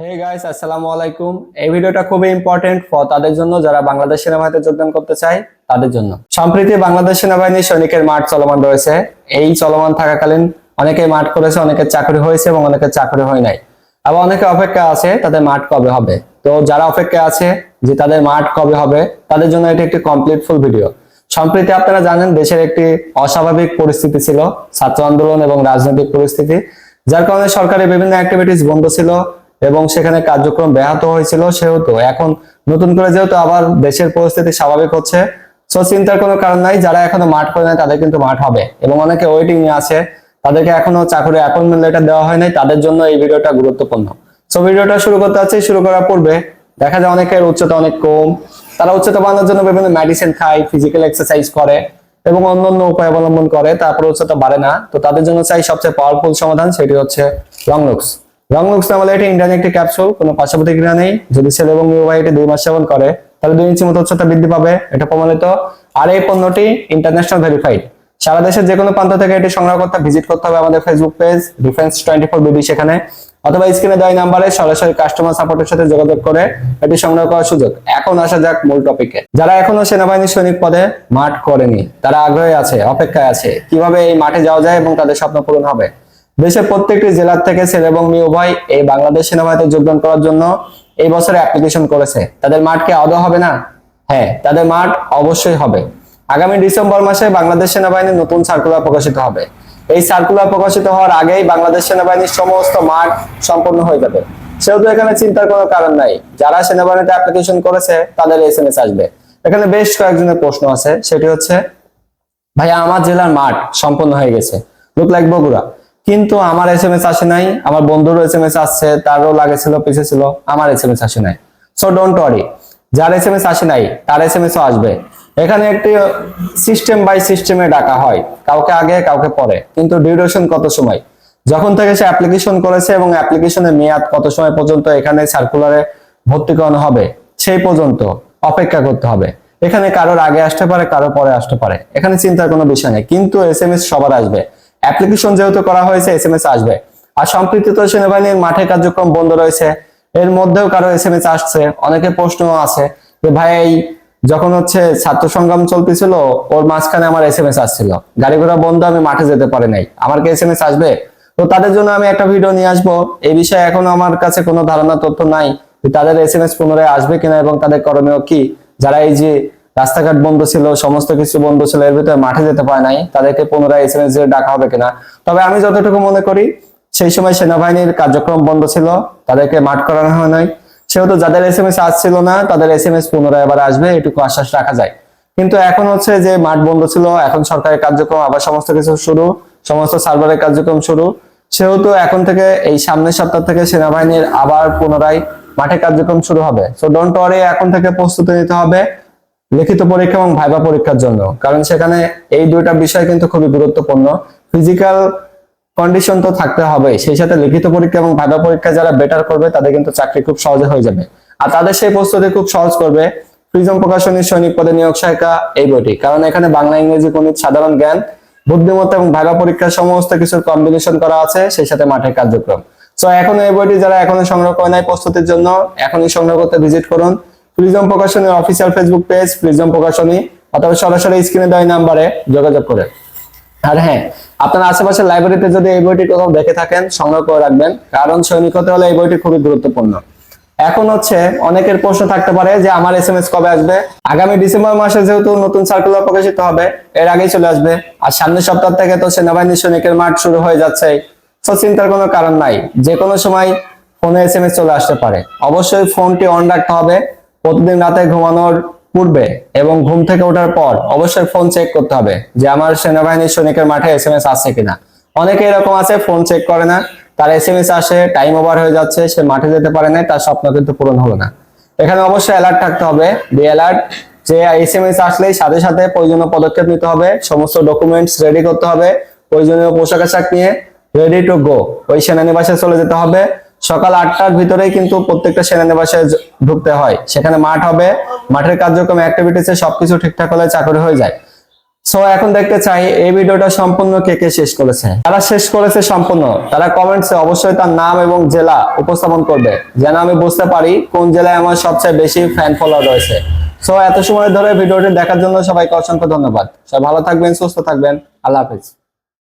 Hey guys আসসালামু আলাইকুম। এই ভিডিওটা খুবই ইম্পর্টেন্ট ফর তাদের জন্য যারা বাংলাদেশ সেনাবাহিনীতে যোগদান করতে চায়, তাদের জন্য। সম্প্রতি বাংলাদেশ সেনাবাহিনীর সৈনিকের মাঠ চলমান রয়েছে। এই চলমান থাকাকালীন অনেকে মাঠ করেছে, অনেকের চাকরি হয়েছে এবং অনেকের চাকরি হয় নাই। আবার অনেকে অপেক্ষা আছে, তাদের মাঠ কবে হবে? তো যারা অপেক্ষা আছে যে তাদের মাঠ কবে হবে, তাদের জন্য এটি একটি কমপ্লিট ফুল ভিডিও সম্প্রতি আপনারা জানেন, দেশের একটি অস্বাভাবিক পরিস্থিতি ছিল, ছাত্র আন্দোলন এবং রাজনৈতিক পরিস্থিতি, যার কারণে সরকারের বিভিন্ন অ্যাক্টিভিটিস বন্ধ ছিল। এবং সেখানে কার্যক্রম ব্যাহত হয়েছিল সেহেতু। এখন নতুন করে যেহেতু আবার দেশের পরিস্থিতি স্বাভাবিক হচ্ছে সো চিন্তার কোনো কারণ নাই, যারা এখনও মাঠ করে নাই তাদের কিন্তু মাঠ হবে। এবং অনেকে ওয়েটিং এ আছে, তাদেরকে এখনও চাকরি অ্যাপয়েন্টমেন্ট লেটার দেওয়া হয় নাই, তাদের জন্য এই ভিডিওটা গুরুত্বপূর্ণ। সো ভিডিওটা শুরু করতে হচ্ছে শুরু করার পূর্বে দেখা যায় অনেকের উচ্চতা অনেক কম, তারা উচ্চতা বাড়ানোর জন্য বিভিন্ন মেডিসিন খায় ফিজিক্যাল এক্সারসাইজ করে এবং অন্যান্য উপায় অবলম্বন করে, তারপর উচ্চতা বাড়ে না। তো তাদের জন্য চাই সবচেয়ে পাওয়ারফুল সমাধান সেটি হচ্ছে লংলুক্স লংলুক্স নামে এটি ইন্ডিয়ান একটি ক্যাপসুল কোনো পার্শ্ব প্রতিক্রিয়া নেই। যদি ছেলে এবং মেয়ে এটি দুই মাস সেবন করে, তাহলে দুই ইঞ্চি মতো উচ্চতা বৃদ্ধি পাবে। এটা প্রমাণিত। আর এই পণ্যটি ইন্টারন্যাশনাল ভেরিফাইড সারা দেশের যে কোনো প্রান্ত থেকে এটি সংগ্রহ করতে ভিজিট করতে হবে আমাদের Facebook page defence twenty four BD সেখানে। অথবা স্ক্রিনে দেওয়া নাম্বারে সরাসরি কাস্টমার সাপোর্টের সাথে যোগাযোগ করে এটি সংগ্রহ করার সুযোগ। এখন আসা যাক মূল টপিকে যারা এখনও সেনাবাহিনী সৈনিক পদে মাঠ করেনি, তারা আগ্রহী আছে, অপেক্ষায় আছে। কীভাবে এই মাঠে যাওয়া যায় এবং তাদের স্বপ্ন পূরণ হবে? দেশের প্রত্যেকটি জেলার থেকে ছেলে এবং মেয়ে উভয় এই বাংলাদেশ সেনাবাহিনীতে যোগদান করার জন্য এই বছরে অ্যাপ্লিকেশন করেছে। তাদের মাঠ কি আদৌ হবে না? হ্যাঁ তাদের মাঠ অবশ্যই হবে। আগামী ডিসেম্বর মাসে বাংলাদেশ সেনাবাহিনীর নতুন সার্কুলার প্রকাশিত হবে। এই সার্কুলার প্রকাশিত হওয়ার আগেই বাংলাদেশ সেনাবাহিনীর সমস্ত মাঠ সম্পন্ন হয়ে যাবে। সেহেতু এখানে চিন্তার কোনো কারণ নাই। যারা সেনাবাহিনীতে অ্যাপ্লিকেশন করেছে, তাদের এস এম এস আসবে। এখানে বেশ কয়েকজনের প্রশ্ন আছে। সেটি হচ্ছে, ভাইয়া, আমার জেলার মাঠ সম্পন্ন হয়ে গেছে। Look like Bogura. কিন্তু আমার এস এম এস আসে নাই, আমার বন্ধুরও এস এম এস আসছে, তারও লাগেছিল পিছিয়ে ছিল, আমার এস এম এস আসে নাই। সো ডোন্ট ওয়ারি যার এস এম এস আসে নাই, তার এস এম এস আসবে। এখানে একটি সিস্টেম বাই সিস্টেমে ডাকা হয়, কাউকে আগে, কাউকে পরে। কিন্তু ডিউরেশন কত সময়? যখন থেকে সে অ্যাপ্লিকেশন করেছে এবং অ্যাপ্লিকেশনের মেয়াদ কত সময় পর্যন্ত এখানে সার্কুলারে ভর্তি করানো হবে, সেই পর্যন্ত অপেক্ষা করতে হবে। এখানে কারোর আগে আসতে পারে, কারোর পরে আসতে পারে। এখানে চিন্তার কোনো বিষয় নেই, কিন্তু এস এম এস সবার আসবে। অ্যাপ্লিকেশন যেহেতু করা হয়েছে এস এস আসবে। আর সম্পৃক্ত সেনাবাহিনীর মাঠে কার্যক্রম বন্ধ রয়েছে। এর মধ্যেও কারও এস এম এস আসছে। অনেকে প্রশ্ন আছে যে, ভাই, এই যখন হচ্ছে ছাত্র সংগ্রাম চলতেছিল, ওর মাঝখানে আমার এস এম এস আসছিল। গাড়ি ঘোড়া বন্ধ, আমি মাঠে যেতে পারি নাই। আমার কি এস এম এস আসবে? তো তাদের জন্য আমি একটা ভিডিও নিয়ে আসব। এই বিষয়ে এখনও আমার কাছে কোনো ধারণা, তথ্য নাই তাদের এস এম এস পুনরায় আসবে কিনা এবং তাদের করণীয় কি। যারা এই যে রাস্তাঘাট বন্ধ ছিল, সমস্ত কিছু বন্ধ ছিল, এর ভিতরে মাঠে যেতে পারে নাই, তাদেরকে পুনরায় এস এম এস দিয়ে ডাকা হবে কিনা? তবে আমি যতটুকু মনে করি, সেই সময় সেনাবাহিনীর কার্যক্রম বন্ধ ছিল, তাদেরকে মাঠ করানো হয় নাই। সেহেতু যাদের এস এম এস আসছিল না, তাদের এস এম এস পুনরায় আবার আসবে, এটুকু আশ্বাস রাখা যায়। কিন্তু এখন হচ্ছে যে মাঠ বন্ধ ছিল, এখন সরকারের কার্যক্রম, আবার সমস্ত কিছু শুরু, সমস্ত সার্ভারের কার্যক্রম শুরু। সেহেতু এখন থেকে এই সামনের সপ্তাহ থেকে সেনাবাহিনীর আবার পুনরায় মাঠে কার্যক্রম শুরু হবে। সো ডোন্ট ওয়ারি এখন থেকে প্রস্তুতি নিতে হবে। লিখিত পরীক্ষা এবং ভাইবা পরীক্ষার জন্য। কারণ সেখানে এই দুইটা বিষয় কিন্তু খুবই গুরুত্বপূর্ণ। ফিজিক্যাল কন্ডিশন তো থাকতে হবে সেই সাথে লিখিত পরীক্ষা এবং ভাইবা পরীক্ষা যারা বেটার করবে, তাদের কিন্তু চাকরি খুব সহজে হয়ে যাবে। আর তাদের সেই প্রস্তুতি খুব সহজ করবে প্রিজম প্রকাশনীর সৈনিক পদে নিয়োগ সহায়িকা এই বইটি। কারণ এখানে বাংলা, ইংরেজি গণিত, সাধারণ জ্ঞান, বুদ্ধিমত্তা এবং ভাইবা পরীক্ষার সমস্ত কিছুর কম্বিনেশন করা আছে, সেই সাথে মাঠের কার্যক্রম। সো এখন এই বইটি যারা এখনও সংগ্রহ করে নাই প্রস্তুতির জন্য, এখনই সংগ্রহ করতে ভিজিট করুন। প্রিজম প্রকাশনীর অফিসিয়াল ফেসবুক পেজ, প্রিজম প্রকাশনী, অথবা সরাসরি স্ক্রিনে দেওয়া নাম্বারে যোগাযোগ করে। আর হ্যাঁ আপনার আশেপাশের লাইব্রেরিতে যদি এই বইটি কোথাও দেখে থাকেন, সংগ্রহ করে রাখবেন, কারণ সৈনিক হতে হলে এই বইটি খুবই গুরুত্বপূর্ণ। এখন হচ্ছে অনেকের প্রশ্ন থাকতে পারে যে, আমার এস এম এস কবে আসবে? আগামী ডিসেম্বর মাসে যেহেতু নতুন সার্কুলার প্রকাশিত হবে, এর আগেই চলে আসবে। আর সামনের সপ্তাহ থেকে তো সেনাবাহিনী সৈনিকের মাঠ শুরু হয়ে যাচ্ছে। তো চিন্তার কোনো কারণ নাই। যে কোনো সময় ফোনে এস এম এস চলে আসতে পারে। অবশ্যই ফোনটি অন রাখতে হবে। প্রতিদিন রাতে ঘুমানোর পূর্বে এবং ঘুম থেকে ওঠার পর অবশ্যই ফোন চেক করতে হবে যে আমার সেনাবাহিনীর সৈনিকের মাঠে এস এম এস আসছে কিনা। অনেকে এরকম আছে ফোন চেক করে না। তার এস এম এস আসে টাইম ওভার হয়ে যাচ্ছে, সে মাঠে যেতে পারে না তার স্বপ্ন কিন্তু পূরণ হলো না। এখানে অবশ্যই অ্যালার্ট থাকতে হবে বি অ্যালার্ট যে এস এম এস আসলেই সাথে সাথে প্রয়োজনীয় পদক্ষেপ নিতে হবে, সমস্ত ডকুমেন্টস রেডি করতে হবে, প্রয়োজনীয় পোশাক আশাক নিয়ে রেডি টু গো ওই সেনানিবাসে চলে যেতে হবে সকাল আটটার ভিতরেই কিন্তু প্রত্যেকটা সেনানিবাসে ঢুকতে হয়। সেখানে মাঠ হবে, মাঠের কার্যক্রম অ্যাক্টিভিটিসে সবকিছু ঠিকঠাক হলে চাকরি হয়ে যায়। সো এখন দেখতে চাই, এই ভিডিওটা সম্পূর্ণ কে কে শেষ করেছে? তারা শেষ করেছে সম্পূর্ণ, তারা কমেন্টসে অবশ্যই তার নাম এবং জেলা উপস্থাপন করবে। যেন আমি বুঝতে পারি কোন জেলায় আমার সবচেয়ে বেশি ফ্যান ফলোয়ার রয়েছে। সো এত সময় ধরে ভিডিওটি দেখার জন্য সবাইকে অসংখ্য ধন্যবাদ। সবাই ভালো থাকবেন, সুস্থ থাকবেন। আল্লাহ হাফিজ।